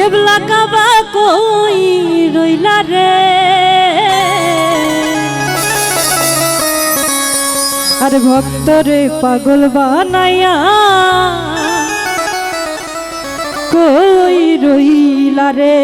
কেবলা কাবা কই রইলা রে? আর ভক্ত রে পাগল বানাইয়া কই রইলা রে?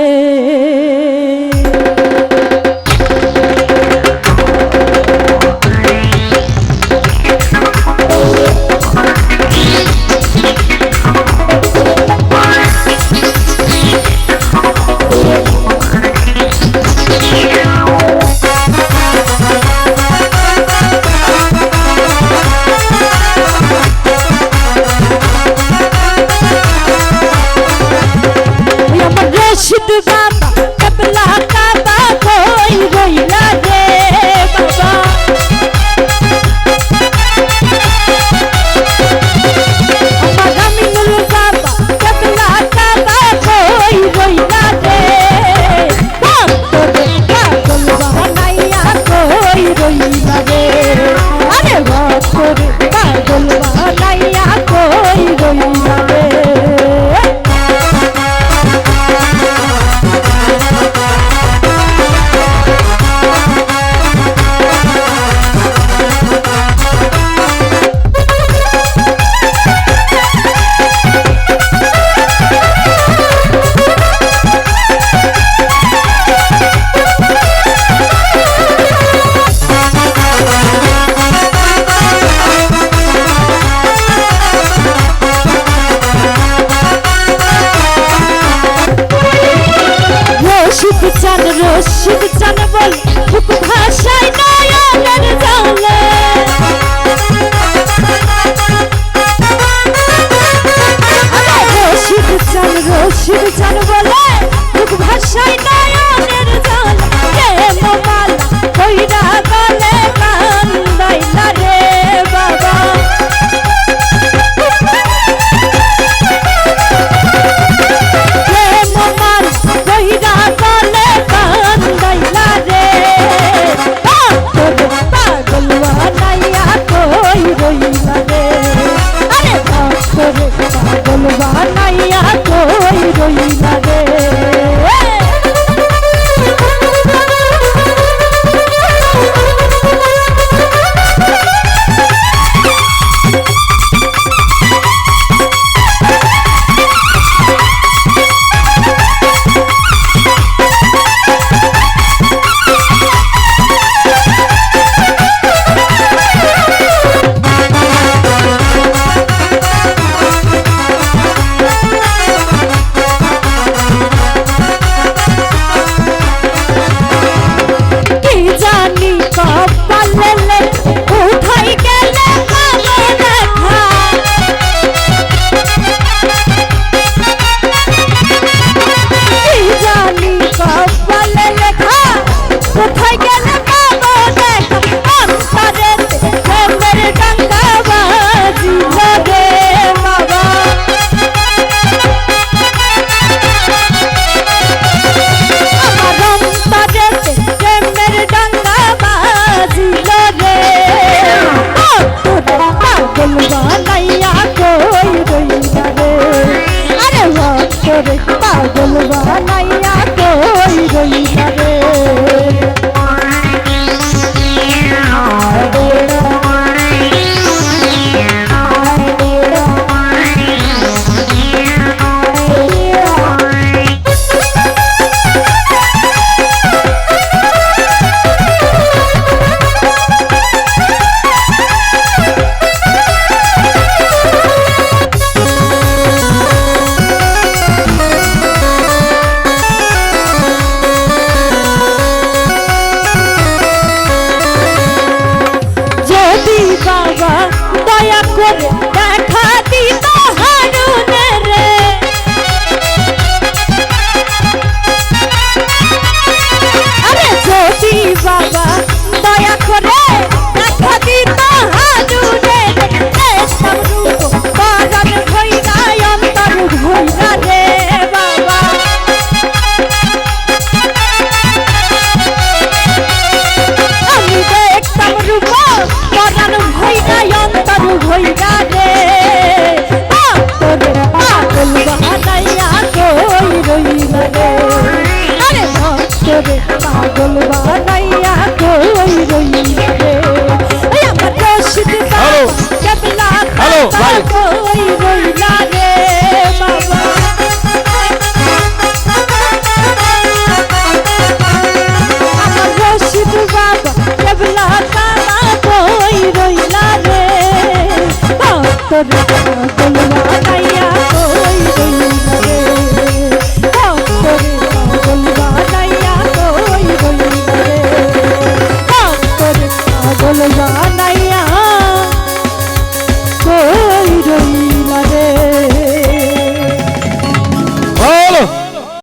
অসুখ জানব ছিল রে তোরা পাগল বা তোর কলমা তাই